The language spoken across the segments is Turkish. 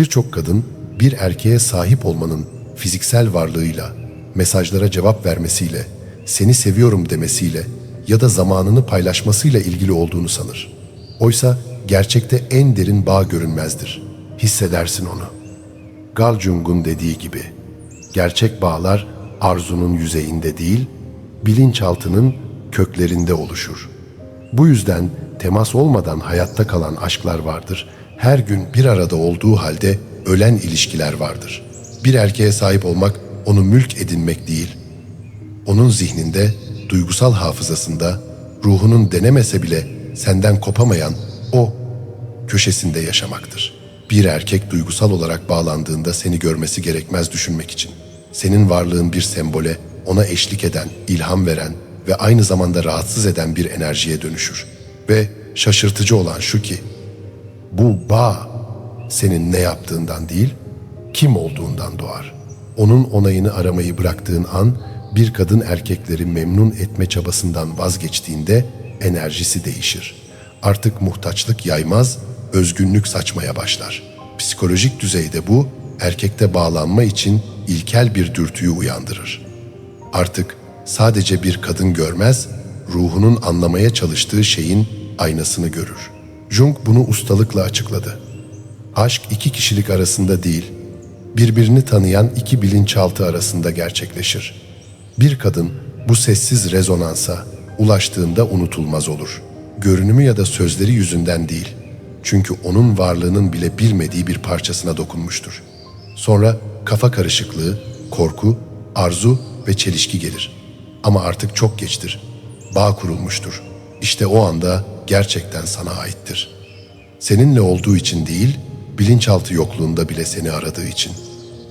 Birçok kadın bir erkeğe sahip olmanın fiziksel varlığıyla, mesajlara cevap vermesiyle, seni seviyorum demesiyle ya da zamanını paylaşmasıyla ilgili olduğunu sanır. Oysa gerçekte en derin bağ görünmezdir. Hissedersin onu. Carl Jung'un dediği gibi, gerçek bağlar arzunun yüzeyinde değil, bilinçaltının köklerinde oluşur. Bu yüzden temas olmadan hayatta kalan aşklar vardır. Her gün bir arada olduğu halde ölen ilişkiler vardır. Bir erkeğe sahip olmak onu mülk edinmek değil. Onun zihninde, duygusal hafızasında, ruhunun denemese bile senden kopamayan o köşesinde yaşamaktır. Bir erkek duygusal olarak bağlandığında seni görmesi gerekmez düşünmek için. Senin varlığın bir sembole, ona eşlik eden, ilham veren ve aynı zamanda rahatsız eden bir enerjiye dönüşür. Ve şaşırtıcı olan şu ki, bu bağ senin ne yaptığından değil, kim olduğundan doğar. Onun onayını aramayı bıraktığın an bir kadın erkekleri memnun etme çabasından vazgeçtiğinde enerjisi değişir. Artık muhtaçlık yaymaz, özgünlük saçmaya başlar. Psikolojik düzeyde bu erkekte bağlanma için ilkel bir dürtüyü uyandırır. Artık sadece bir kadın görmez, ruhunun anlamaya çalıştığı şeyin aynasını görür. Jung bunu ustalıkla açıkladı. Aşk iki kişilik arasında değil, birbirini tanıyan iki bilinçaltı arasında gerçekleşir. Bir kadın bu sessiz rezonansa ulaştığında unutulmaz olur. Görünümü ya da sözleri yüzünden değil. Çünkü onun varlığının bile bilmediği bir parçasına dokunmuştur. Sonra kafa karışıklığı, korku, arzu ve çelişki gelir. Ama artık çok geçtir. Bağ kurulmuştur. İşte o anda gerçekten sana aittir. Seninle olduğu için değil, bilinçaltı yokluğunda bile seni aradığı için.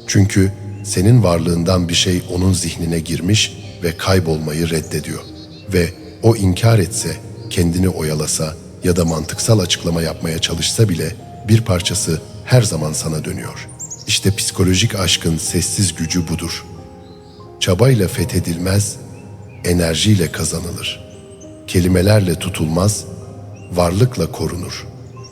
Çünkü senin varlığından bir şey onun zihnine girmiş ve kaybolmayı reddediyor. Ve o inkar etse, kendini oyalasa ya da mantıksal açıklama yapmaya çalışsa bile bir parçası her zaman sana dönüyor. İşte psikolojik aşkın sessiz gücü budur. Çabayla fethedilmez, enerjiyle kazanılır. Kelimelerle tutulmaz, varlıkla korunur.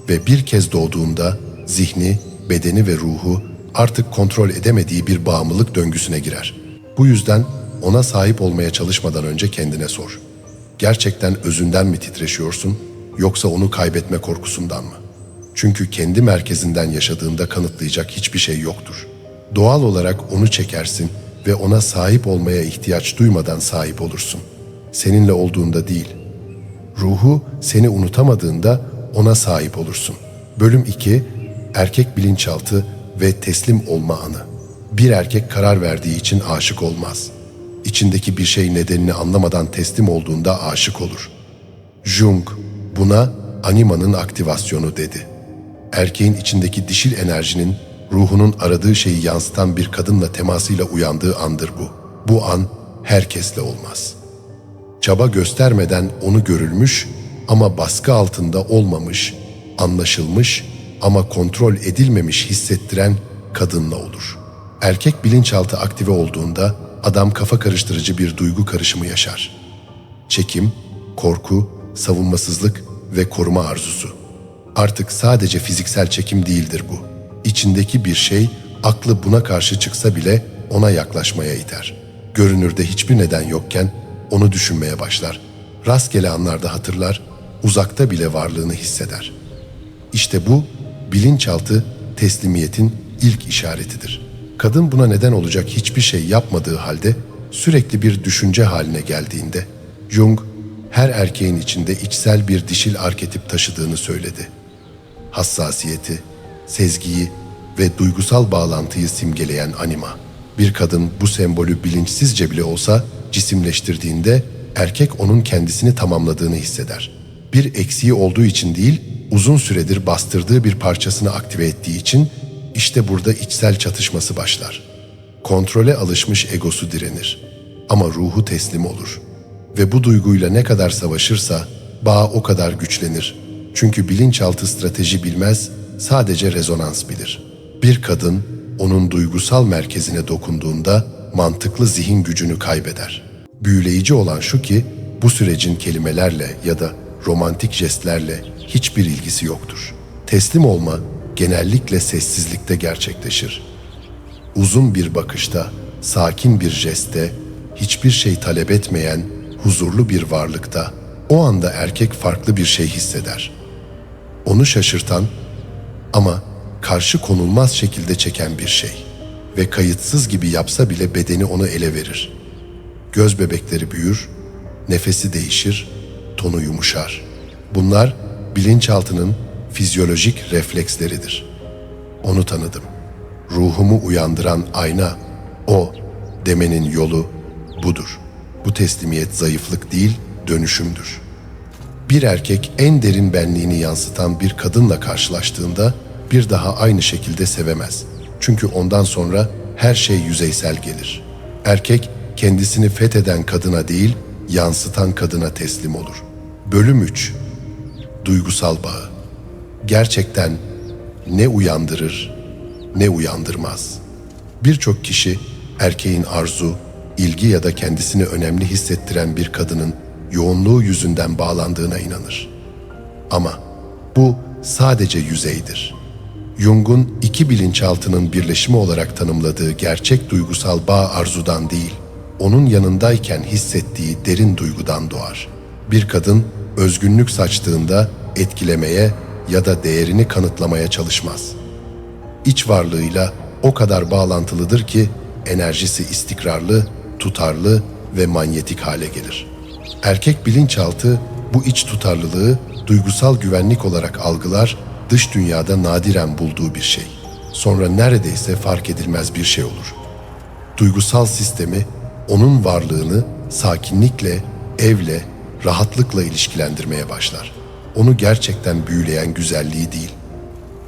Ve bir kez doğduğunda zihni, bedeni ve ruhu artık kontrol edemediği bir bağımlılık döngüsüne girer. Bu yüzden ona sahip olmaya çalışmadan önce kendine sor. Gerçekten özünden mi titreşiyorsun yoksa onu kaybetme korkusundan mı? Çünkü kendi merkezinden yaşadığında kanıtlayacak hiçbir şey yoktur. Doğal olarak onu çekersin ve ona sahip olmaya ihtiyaç duymadan sahip olursun. Seninle olduğunda değil. Ruhu seni unutamadığında ona sahip olursun. Bölüm 2 Erkek bilinçaltı ve teslim olma anı. Bir erkek karar verdiği için aşık olmaz. İçindeki bir şey nedenini anlamadan teslim olduğunda aşık olur. Jung buna animanın aktivasyonu dedi. Erkeğin içindeki dişil enerjinin ruhunun aradığı şeyi yansıtan bir kadınla temasıyla uyandığı andır bu. Bu an herkesle olmaz. Çaba göstermeden onu görülmüş ama baskı altında olmamış, anlaşılmış ama kontrol edilmemiş hissettiren kadınla olur. Erkek bilinçaltı aktive olduğunda adam kafa karıştırıcı bir duygu karışımı yaşar. Çekim, korku, savunmasızlık ve koruma arzusu. Artık sadece fiziksel çekim değildir bu. İçindeki bir şey aklı buna karşı çıksa bile ona yaklaşmaya iter. Görünürde hiçbir neden yokken onu düşünmeye başlar. Rastgele anlarda hatırlar, uzakta bile varlığını hisseder. İşte bu bilinçaltı teslimiyetin ilk işaretidir. Kadın buna neden olacak hiçbir şey yapmadığı halde sürekli bir düşünce haline geldiğinde Jung her erkeğin içinde içsel bir dişil arketip taşıdığını söyledi. Hassasiyeti, sezgiyi ve duygusal bağlantıyı simgeleyen anima. Bir kadın bu sembolü bilinçsizce bile olsa cisimleştirdiğinde erkek onun kendisini tamamladığını hisseder. Bir eksiği olduğu için değil, uzun süredir bastırdığı bir parçasını aktive ettiği için işte burada içsel çatışması başlar. Kontrole alışmış egosu direnir ama ruhu teslim olur. Ve bu duyguyla ne kadar savaşırsa bağ o kadar güçlenir. Çünkü bilinçaltı strateji bilmez, sadece rezonans bilir. Bir kadın onun duygusal merkezine dokunduğunda mantıklı zihin gücünü kaybeder. Büyüleyici olan şu ki bu sürecin kelimelerle ya da romantik jestlerle hiçbir ilgisi yoktur. Teslim olma genellikle sessizlikte gerçekleşir. Uzun bir bakışta, sakin bir jeste, hiçbir şey talep etmeyen, huzurlu bir varlıkta o anda erkek farklı bir şey hisseder. Onu şaşırtan ama karşı konulmaz şekilde çeken bir şey ve kayıtsız gibi yapsa bile bedeni onu ele verir. Göz bebekleri büyür, nefesi değişir, tonu yumuşar. Bunlar bilinçaltının fizyolojik refleksleridir. Onu tanıdım. Ruhumu uyandıran ayna, o demenin yolu budur. Bu teslimiyet zayıflık değil, dönüşümdür. Bir erkek en derin benliğini yansıtan bir kadınla karşılaştığında bir daha aynı şekilde sevemez. Çünkü ondan sonra her şey yüzeysel gelir. Erkek kendisini fetheden kadına değil, yansıtan kadına teslim olur. Bölüm 3 Duygusal bağı Gerçekten ne uyandırır ne uyandırmaz. Birçok kişi erkeğin arzu, ilgi ya da kendisini önemli hissettiren bir kadının yoğunluğu yüzünden bağlandığına inanır. Ama bu sadece yüzeydir. Jung'un iki bilinçaltının birleşimi olarak tanımladığı gerçek duygusal bağ arzudan değil, onun yanındayken hissettiği derin duygudan doğar. Bir kadın özgünlük saçtığında etkilemeye ya da değerini kanıtlamaya çalışmaz. İç varlığıyla o kadar bağlantılıdır ki enerjisi istikrarlı, tutarlı ve manyetik hale gelir. Erkek bilinçaltı bu iç tutarlılığı duygusal güvenlik olarak algılar, dış dünyada nadiren bulduğu bir şey. Sonra neredeyse fark edilmez bir şey olur. Duygusal sistemi onun varlığını sakinlikle, evle, rahatlıkla ilişkilendirmeye başlar. Onu gerçekten büyüleyen güzelliği değil,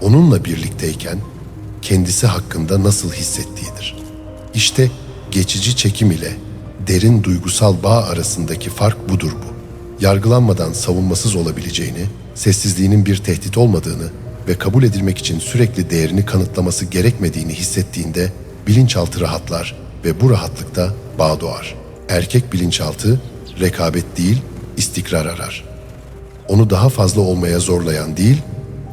onunla birlikteyken kendisi hakkında nasıl hissettiğidir. İşte geçici çekim ile derin duygusal bağ arasındaki fark budur bu. Yargılanmadan savunmasız olabileceğini, sessizliğinin bir tehdit olmadığını ve kabul edilmek için sürekli değerini kanıtlaması gerekmediğini hissettiğinde bilinçaltı rahatlar ve bu rahatlıkta bağ doğar. Erkek bilinçaltı rekabet değil, istikrar arar. Onu daha fazla olmaya zorlayan değil,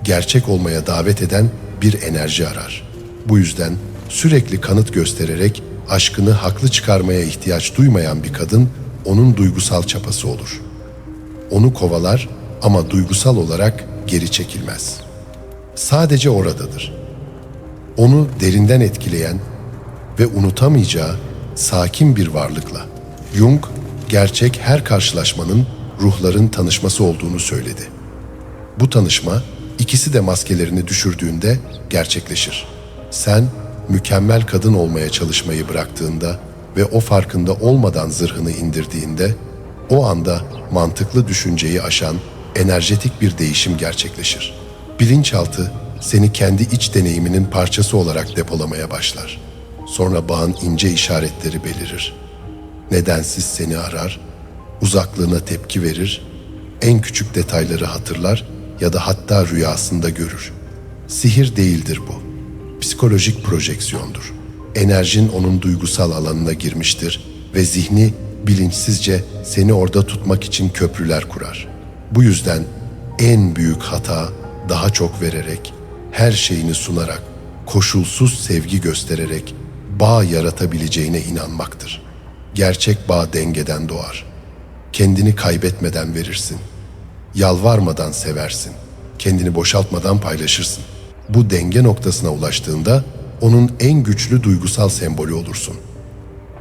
gerçek olmaya davet eden bir enerji arar. Bu yüzden sürekli kanıt göstererek aşkını haklı çıkarmaya ihtiyaç duymayan bir kadın onun duygusal çapası olur. Onu kovalar ama duygusal olarak geri çekilmez. Sadece oradadır. Onu derinden etkileyen ve unutamayacağı sakin bir varlıkla. Jung, gerçek her karşılaşmanın ruhların tanışması olduğunu söyledi. Bu tanışma ikisi de maskelerini düşürdüğünde gerçekleşir. Sen mükemmel kadın olmaya çalışmayı bıraktığında ve o farkında olmadan zırhını indirdiğinde o anda mantıklı düşünceyi aşan enerjetik bir değişim gerçekleşir. Bilinçaltı seni kendi iç deneyiminin parçası olarak depolamaya başlar. Sonra bağın ince işaretleri belirir. Nedensiz seni arar, uzaklığına tepki verir, en küçük detayları hatırlar ya da hatta rüyasında görür. Sihir değildir bu psikolojik projeksiyondur. Enerjin onun duygusal alanına girmiştir ve zihni bilinçsizce seni orada tutmak için köprüler kurar. Bu yüzden en büyük hata daha çok vererek, her şeyini sunarak, koşulsuz sevgi göstererek bağ yaratabileceğine inanmaktır. Gerçek bağ dengeden doğar. Kendini kaybetmeden verirsin. Yalvarmadan seversin. Kendini boşaltmadan paylaşırsın bu denge noktasına ulaştığında onun en güçlü duygusal sembolü olursun.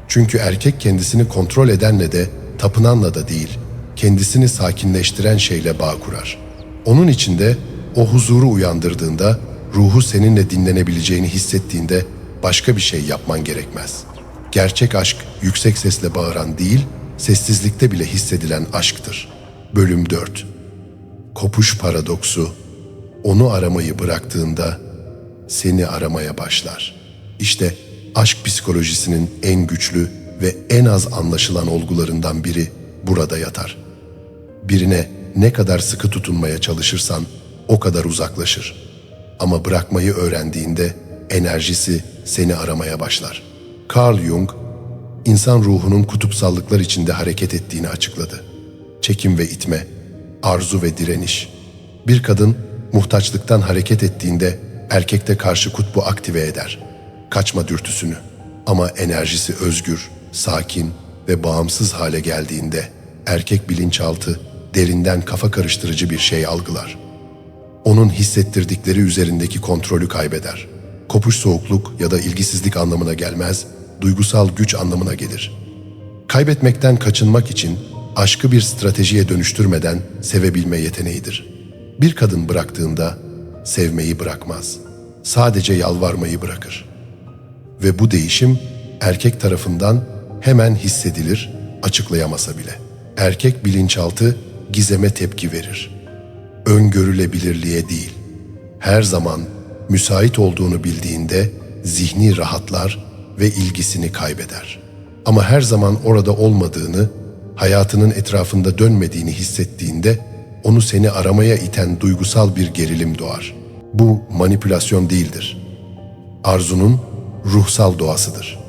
Çünkü erkek kendisini kontrol edenle de tapınanla da değil, kendisini sakinleştiren şeyle bağ kurar. Onun içinde o huzuru uyandırdığında, ruhu seninle dinlenebileceğini hissettiğinde başka bir şey yapman gerekmez. Gerçek aşk yüksek sesle bağıran değil, sessizlikte bile hissedilen aşktır. Bölüm 4 Kopuş Paradoksu onu aramayı bıraktığında seni aramaya başlar. İşte aşk psikolojisinin en güçlü ve en az anlaşılan olgularından biri burada yatar. Birine ne kadar sıkı tutunmaya çalışırsan o kadar uzaklaşır. Ama bırakmayı öğrendiğinde enerjisi seni aramaya başlar. Carl Jung, insan ruhunun kutupsallıklar içinde hareket ettiğini açıkladı. Çekim ve itme, arzu ve direniş. Bir kadın muhtaçlıktan hareket ettiğinde erkekte karşı kutbu aktive eder. Kaçma dürtüsünü. Ama enerjisi özgür, sakin ve bağımsız hale geldiğinde erkek bilinçaltı derinden kafa karıştırıcı bir şey algılar. Onun hissettirdikleri üzerindeki kontrolü kaybeder. Kopuş soğukluk ya da ilgisizlik anlamına gelmez, duygusal güç anlamına gelir. Kaybetmekten kaçınmak için aşkı bir stratejiye dönüştürmeden sevebilme yeteneğidir. Bir kadın bıraktığında sevmeyi bırakmaz. Sadece yalvarmayı bırakır. Ve bu değişim erkek tarafından hemen hissedilir, açıklayamasa bile. Erkek bilinçaltı gizeme tepki verir. Öngörülebilirliğe değil. Her zaman müsait olduğunu bildiğinde zihni rahatlar ve ilgisini kaybeder. Ama her zaman orada olmadığını, hayatının etrafında dönmediğini hissettiğinde onu seni aramaya iten duygusal bir gerilim doğar. Bu manipülasyon değildir. Arzunun ruhsal doğasıdır.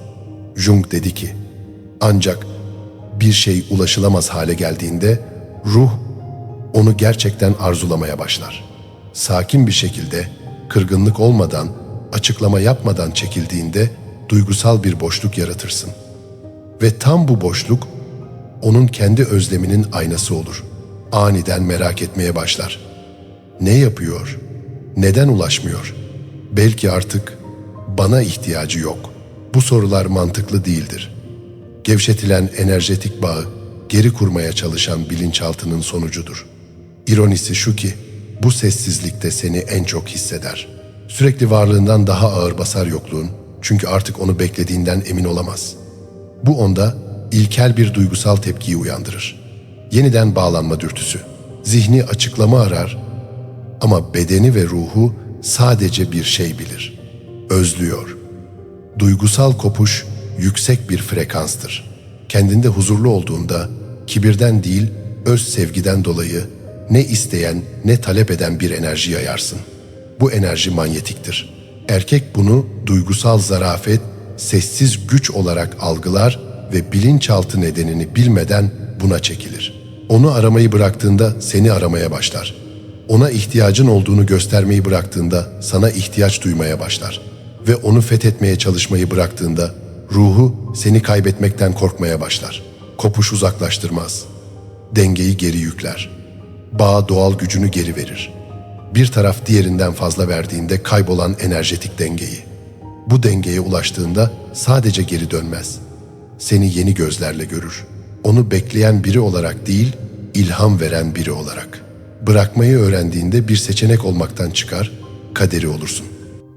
Jung dedi ki, ancak bir şey ulaşılamaz hale geldiğinde ruh onu gerçekten arzulamaya başlar. Sakin bir şekilde, kırgınlık olmadan, açıklama yapmadan çekildiğinde duygusal bir boşluk yaratırsın. Ve tam bu boşluk onun kendi özleminin aynası olur. Aniden merak etmeye başlar. Ne yapıyor? Neden ulaşmıyor? Belki artık bana ihtiyacı yok. Bu sorular mantıklı değildir. Gevşetilen enerjetik bağı geri kurmaya çalışan bilinçaltının sonucudur. İronisi şu ki bu sessizlikte seni en çok hisseder. Sürekli varlığından daha ağır basar yokluğun çünkü artık onu beklediğinden emin olamaz. Bu onda ilkel bir duygusal tepkiyi uyandırır. Yeniden bağlanma dürtüsü. Zihni açıklama arar ama bedeni ve ruhu sadece bir şey bilir. Özlüyor. Duygusal kopuş yüksek bir frekanstır. Kendinde huzurlu olduğunda kibirden değil öz sevgiden dolayı ne isteyen ne talep eden bir enerji yayarsın. Bu enerji manyetiktir. Erkek bunu duygusal zarafet, sessiz güç olarak algılar ve bilinçaltı nedenini bilmeden buna çekilir. Onu aramayı bıraktığında seni aramaya başlar. Ona ihtiyacın olduğunu göstermeyi bıraktığında sana ihtiyaç duymaya başlar. Ve onu fethetmeye çalışmayı bıraktığında ruhu seni kaybetmekten korkmaya başlar. Kopuş uzaklaştırmaz. Dengeyi geri yükler. Bağ doğal gücünü geri verir. Bir taraf diğerinden fazla verdiğinde kaybolan enerjetik dengeyi. Bu dengeye ulaştığında sadece geri dönmez. Seni yeni gözlerle görür. Onu bekleyen biri olarak değil, ilham veren biri olarak. Bırakmayı öğrendiğinde bir seçenek olmaktan çıkar, kaderi olursun.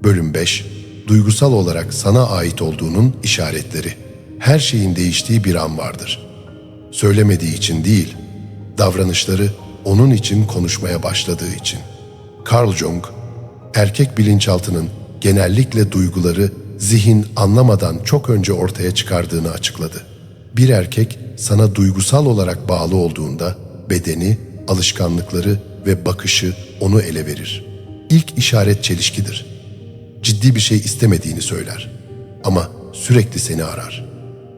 Bölüm 5 Duygusal olarak sana ait olduğunun işaretleri. Her şeyin değiştiği bir an vardır. Söylemediği için değil, davranışları onun için konuşmaya başladığı için. Carl Jung, erkek bilinçaltının genellikle duyguları zihin anlamadan çok önce ortaya çıkardığını açıkladı. Bir erkek sana duygusal olarak bağlı olduğunda bedeni, alışkanlıkları ve bakışı onu ele verir. İlk işaret çelişkidir. Ciddi bir şey istemediğini söyler ama sürekli seni arar.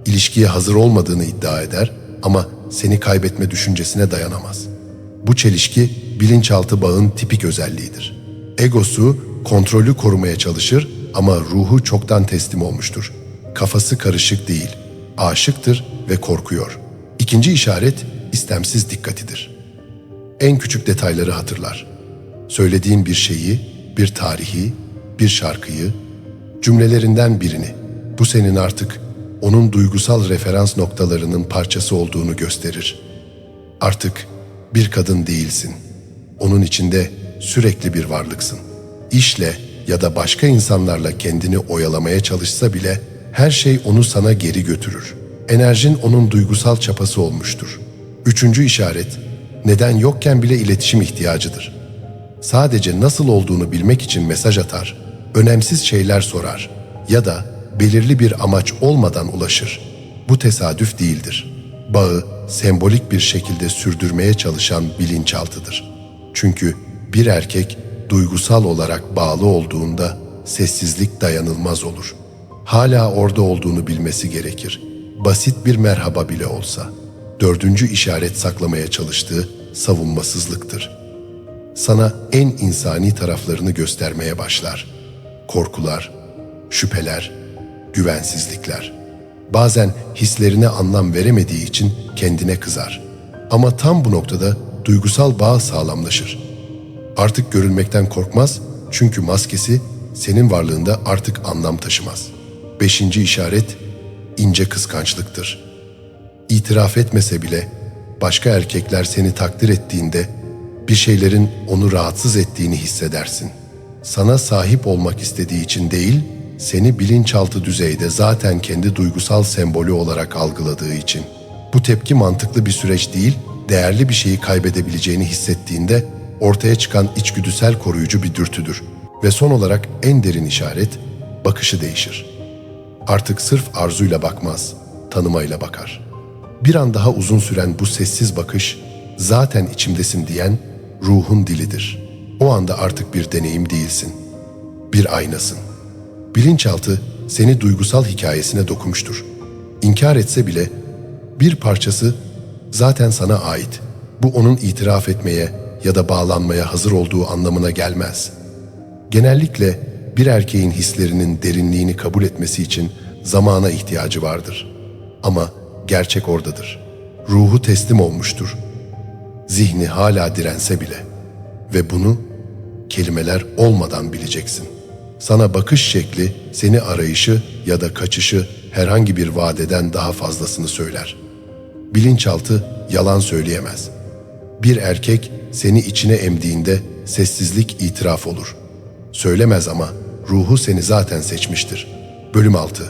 İlişkiye hazır olmadığını iddia eder ama seni kaybetme düşüncesine dayanamaz. Bu çelişki bilinçaltı bağın tipik özelliğidir. Egosu kontrolü korumaya çalışır ama ruhu çoktan teslim olmuştur. Kafası karışık değil, aşıktır ve korkuyor. İkinci işaret istemsiz dikkatidir. En küçük detayları hatırlar. Söylediğin bir şeyi, bir tarihi, bir şarkıyı, cümlelerinden birini. Bu senin artık onun duygusal referans noktalarının parçası olduğunu gösterir. Artık bir kadın değilsin. Onun içinde sürekli bir varlıksın. İşle ya da başka insanlarla kendini oyalamaya çalışsa bile her şey onu sana geri götürür. Enerjin onun duygusal çapası olmuştur. Üçüncü işaret, neden yokken bile iletişim ihtiyacıdır. Sadece nasıl olduğunu bilmek için mesaj atar, önemsiz şeyler sorar ya da belirli bir amaç olmadan ulaşır. Bu tesadüf değildir. Bağı sembolik bir şekilde sürdürmeye çalışan bilinçaltıdır. Çünkü bir erkek duygusal olarak bağlı olduğunda sessizlik dayanılmaz olur. Hala orada olduğunu bilmesi gerekir. Basit bir merhaba bile olsa. Dördüncü işaret saklamaya çalıştığı savunmasızlıktır. sana en insani taraflarını göstermeye başlar. Korkular, şüpheler, güvensizlikler. Bazen hislerine anlam veremediği için kendine kızar. Ama tam bu noktada duygusal bağ sağlamlaşır. Artık görülmekten korkmaz çünkü maskesi senin varlığında artık anlam taşımaz. Beşinci işaret ince kıskançlıktır. İtiraf etmese bile başka erkekler seni takdir ettiğinde bir şeylerin onu rahatsız ettiğini hissedersin. Sana sahip olmak istediği için değil, seni bilinçaltı düzeyde zaten kendi duygusal sembolü olarak algıladığı için. Bu tepki mantıklı bir süreç değil, değerli bir şeyi kaybedebileceğini hissettiğinde ortaya çıkan içgüdüsel koruyucu bir dürtüdür. Ve son olarak en derin işaret, bakışı değişir. Artık sırf arzuyla bakmaz, tanımayla bakar. Bir an daha uzun süren bu sessiz bakış, zaten içimdesin diyen ruhun dilidir. O anda artık bir deneyim değilsin. Bir aynasın. Bilinçaltı seni duygusal hikayesine dokumuştur. İnkar etse bile bir parçası zaten sana ait. Bu onun itiraf etmeye ya da bağlanmaya hazır olduğu anlamına gelmez. Genellikle bir erkeğin hislerinin derinliğini kabul etmesi için zamana ihtiyacı vardır. Ama gerçek oradadır. Ruhu teslim olmuştur. Zihni hala dirense bile ve bunu kelimeler olmadan bileceksin. Sana bakış şekli, seni arayışı ya da kaçışı herhangi bir vadeden daha fazlasını söyler. Bilinçaltı yalan söyleyemez. Bir erkek seni içine emdiğinde sessizlik itiraf olur. Söylemez ama ruhu seni zaten seçmiştir. Bölüm 6.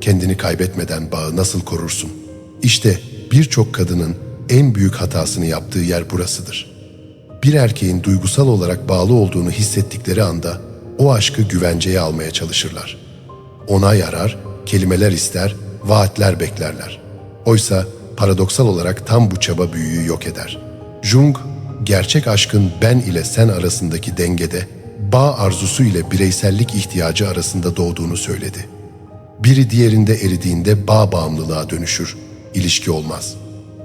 Kendini kaybetmeden bağı nasıl korursun? İşte birçok kadının en büyük hatasını yaptığı yer burasıdır. Bir erkeğin duygusal olarak bağlı olduğunu hissettikleri anda o aşkı güvenceye almaya çalışırlar. Ona yarar, kelimeler ister, vaatler beklerler. Oysa paradoksal olarak tam bu çaba büyüyü yok eder. Jung, gerçek aşkın ben ile sen arasındaki dengede, bağ arzusu ile bireysellik ihtiyacı arasında doğduğunu söyledi. Biri diğerinde eridiğinde bağ bağımlılığa dönüşür, ilişki olmaz.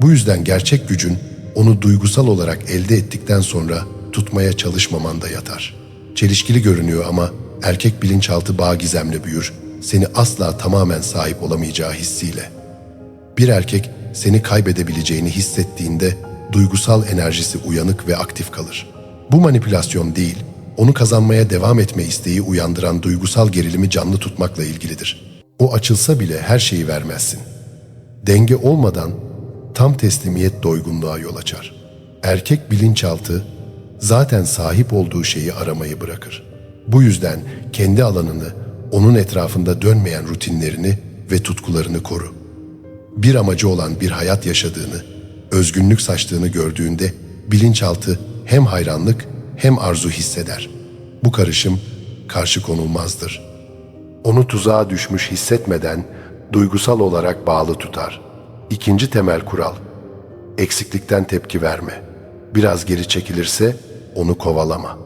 Bu yüzden gerçek gücün onu duygusal olarak elde ettikten sonra tutmaya çalışmamanda yatar. Çelişkili görünüyor ama erkek bilinçaltı bağ gizemle büyür, seni asla tamamen sahip olamayacağı hissiyle. Bir erkek seni kaybedebileceğini hissettiğinde duygusal enerjisi uyanık ve aktif kalır. Bu manipülasyon değil, onu kazanmaya devam etme isteği uyandıran duygusal gerilimi canlı tutmakla ilgilidir. O açılsa bile her şeyi vermezsin. Denge olmadan tam teslimiyet doygunluğa yol açar. Erkek bilinçaltı zaten sahip olduğu şeyi aramayı bırakır. Bu yüzden kendi alanını, onun etrafında dönmeyen rutinlerini ve tutkularını koru. Bir amacı olan bir hayat yaşadığını, özgünlük saçtığını gördüğünde bilinçaltı hem hayranlık hem arzu hisseder. Bu karışım karşı konulmazdır. Onu tuzağa düşmüş hissetmeden duygusal olarak bağlı tutar. İkinci temel kural, eksiklikten tepki verme. Biraz geri çekilirse onu kovalama.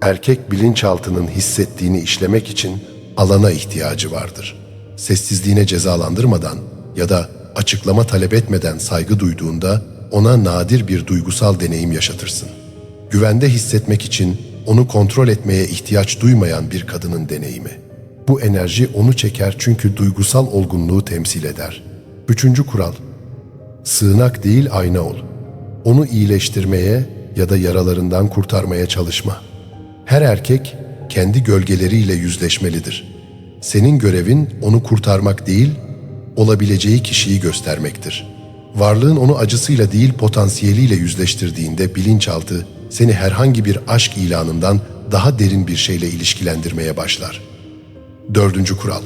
Erkek bilinçaltının hissettiğini işlemek için alana ihtiyacı vardır. Sessizliğine cezalandırmadan ya da açıklama talep etmeden saygı duyduğunda ona nadir bir duygusal deneyim yaşatırsın. Güvende hissetmek için onu kontrol etmeye ihtiyaç duymayan bir kadının deneyimi. Bu enerji onu çeker çünkü duygusal olgunluğu temsil eder. Üçüncü kural, sığınak değil ayna ol. Onu iyileştirmeye ya da yaralarından kurtarmaya çalışma. Her erkek kendi gölgeleriyle yüzleşmelidir. Senin görevin onu kurtarmak değil, olabileceği kişiyi göstermektir. Varlığın onu acısıyla değil potansiyeliyle yüzleştirdiğinde bilinçaltı seni herhangi bir aşk ilanından daha derin bir şeyle ilişkilendirmeye başlar. Dördüncü kural.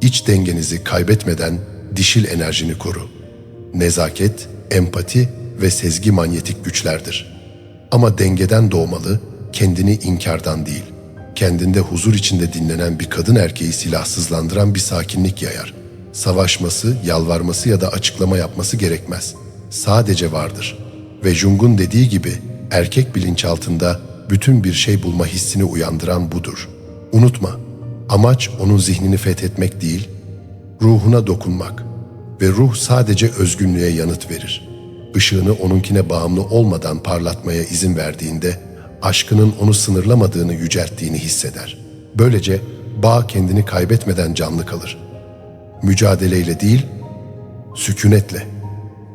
İç dengenizi kaybetmeden dişil enerjini koru. Nezaket, empati ve sezgi manyetik güçlerdir. Ama dengeden doğmalı, kendini inkardan değil. Kendinde huzur içinde dinlenen bir kadın erkeği silahsızlandıran bir sakinlik yayar. Savaşması, yalvarması ya da açıklama yapması gerekmez. Sadece vardır. Ve Jung'un dediği gibi erkek bilinçaltında bütün bir şey bulma hissini uyandıran budur. Unutma, amaç onun zihnini fethetmek değil, ruhuna dokunmak ve ruh sadece özgünlüğe yanıt verir. Işığını onunkine bağımlı olmadan parlatmaya izin verdiğinde aşkının onu sınırlamadığını yücelttiğini hisseder. Böylece bağ kendini kaybetmeden canlı kalır. Mücadeleyle değil, sükunetle,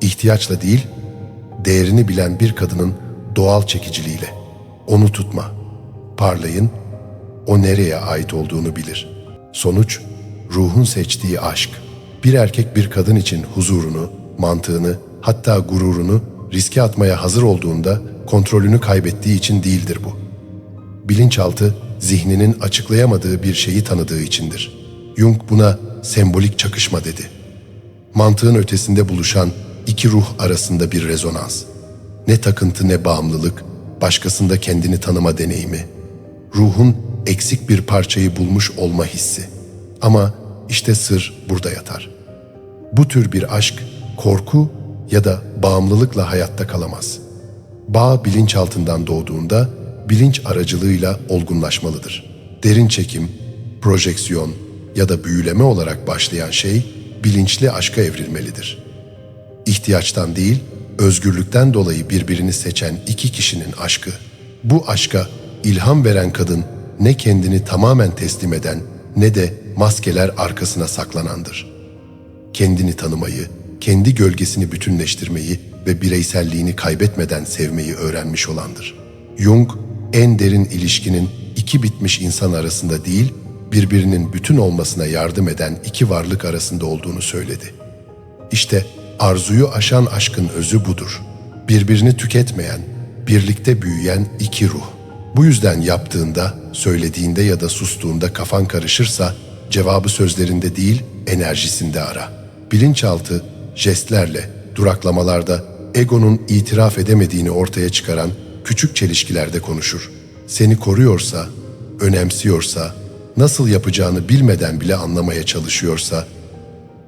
ihtiyaçla değil, değerini bilen bir kadının doğal çekiciliğiyle. Onu tutma, parlayın, o nereye ait olduğunu bilir. Sonuç, ruhun seçtiği aşk. Bir erkek bir kadın için huzurunu, mantığını, hatta gururunu riske atmaya hazır olduğunda kontrolünü kaybettiği için değildir bu. Bilinçaltı, zihninin açıklayamadığı bir şeyi tanıdığı içindir. Jung buna sembolik çakışma dedi. Mantığın ötesinde buluşan iki ruh arasında bir rezonans. Ne takıntı ne bağımlılık, başkasında kendini tanıma deneyimi. Ruhun eksik bir parçayı bulmuş olma hissi. Ama işte sır burada yatar. Bu tür bir aşk, korku ya da bağımlılıkla hayatta kalamaz. Bağ bilinçaltından doğduğunda bilinç aracılığıyla olgunlaşmalıdır. Derin çekim, projeksiyon ya da büyüleme olarak başlayan şey bilinçli aşka evrilmelidir. İhtiyaçtan değil, özgürlükten dolayı birbirini seçen iki kişinin aşkı, bu aşka ilham veren kadın ne kendini tamamen teslim eden ne de maskeler arkasına saklanandır. Kendini tanımayı, kendi gölgesini bütünleştirmeyi ve bireyselliğini kaybetmeden sevmeyi öğrenmiş olandır. Jung, en derin ilişkinin iki bitmiş insan arasında değil, birbirinin bütün olmasına yardım eden iki varlık arasında olduğunu söyledi. İşte arzuyu aşan aşkın özü budur. Birbirini tüketmeyen, birlikte büyüyen iki ruh. Bu yüzden yaptığında, söylediğinde ya da sustuğunda kafan karışırsa cevabı sözlerinde değil, enerjisinde ara. Bilinçaltı jestlerle, duraklamalarda egonun itiraf edemediğini ortaya çıkaran küçük çelişkilerde konuşur. Seni koruyorsa, önemsiyorsa, nasıl yapacağını bilmeden bile anlamaya çalışıyorsa,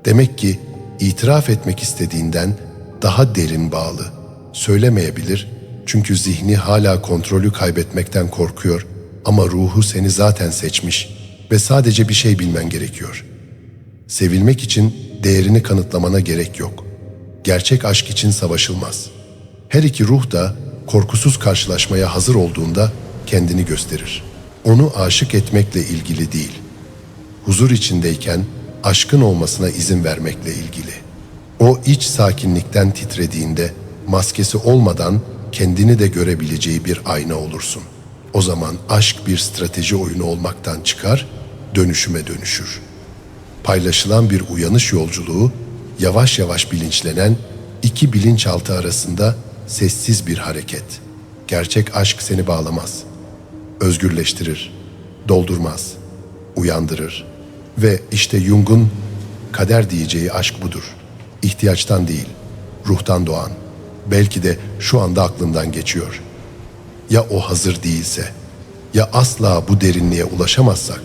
demek ki itiraf etmek istediğinden daha derin bağlı. Söylemeyebilir çünkü zihni hala kontrolü kaybetmekten korkuyor ama ruhu seni zaten seçmiş ve sadece bir şey bilmen gerekiyor. Sevilmek için değerini kanıtlamana gerek yok. Gerçek aşk için savaşılmaz. Her iki ruh da korkusuz karşılaşmaya hazır olduğunda kendini gösterir. Onu aşık etmekle ilgili değil. Huzur içindeyken aşkın olmasına izin vermekle ilgili. O iç sakinlikten titrediğinde maskesi olmadan kendini de görebileceği bir ayna olursun. O zaman aşk bir strateji oyunu olmaktan çıkar, dönüşüme dönüşür. Paylaşılan bir uyanış yolculuğu, yavaş yavaş bilinçlenen iki bilinçaltı arasında sessiz bir hareket. Gerçek aşk seni bağlamaz. Özgürleştirir, doldurmaz, uyandırır. Ve işte Jung'un kader diyeceği aşk budur. İhtiyaçtan değil, ruhtan doğan. Belki de şu anda aklından geçiyor. Ya o hazır değilse, ya asla bu derinliğe ulaşamazsak,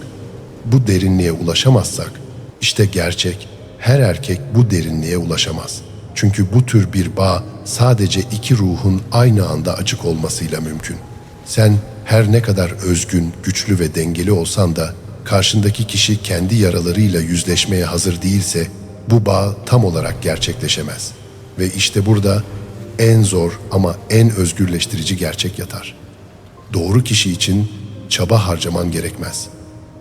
bu derinliğe ulaşamazsak, işte gerçek, her erkek bu derinliğe ulaşamaz. Çünkü bu tür bir bağ sadece iki ruhun aynı anda açık olmasıyla mümkün. Sen her ne kadar özgün, güçlü ve dengeli olsan da karşındaki kişi kendi yaralarıyla yüzleşmeye hazır değilse bu bağ tam olarak gerçekleşemez. Ve işte burada en zor ama en özgürleştirici gerçek yatar. Doğru kişi için çaba harcaman gerekmez.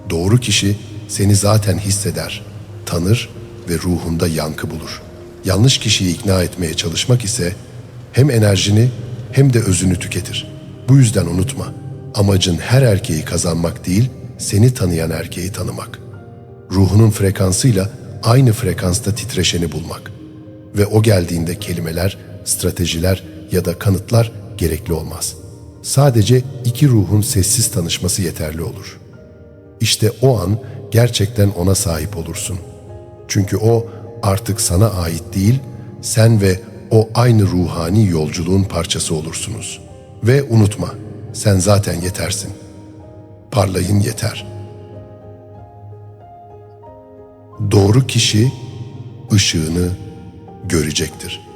Doğru kişi seni zaten hisseder, tanır ve ruhunda yankı bulur. Yanlış kişiyi ikna etmeye çalışmak ise hem enerjini hem de özünü tüketir. Bu yüzden unutma, amacın her erkeği kazanmak değil, seni tanıyan erkeği tanımak. Ruhunun frekansıyla aynı frekansta titreşeni bulmak. Ve o geldiğinde kelimeler, stratejiler ya da kanıtlar gerekli olmaz. Sadece iki ruhun sessiz tanışması yeterli olur. İşte o an gerçekten ona sahip olursun. Çünkü o artık sana ait değil, sen ve o aynı ruhani yolculuğun parçası olursunuz. Ve unutma, sen zaten yetersin. Parlayın yeter. Doğru kişi ışığını görecektir.''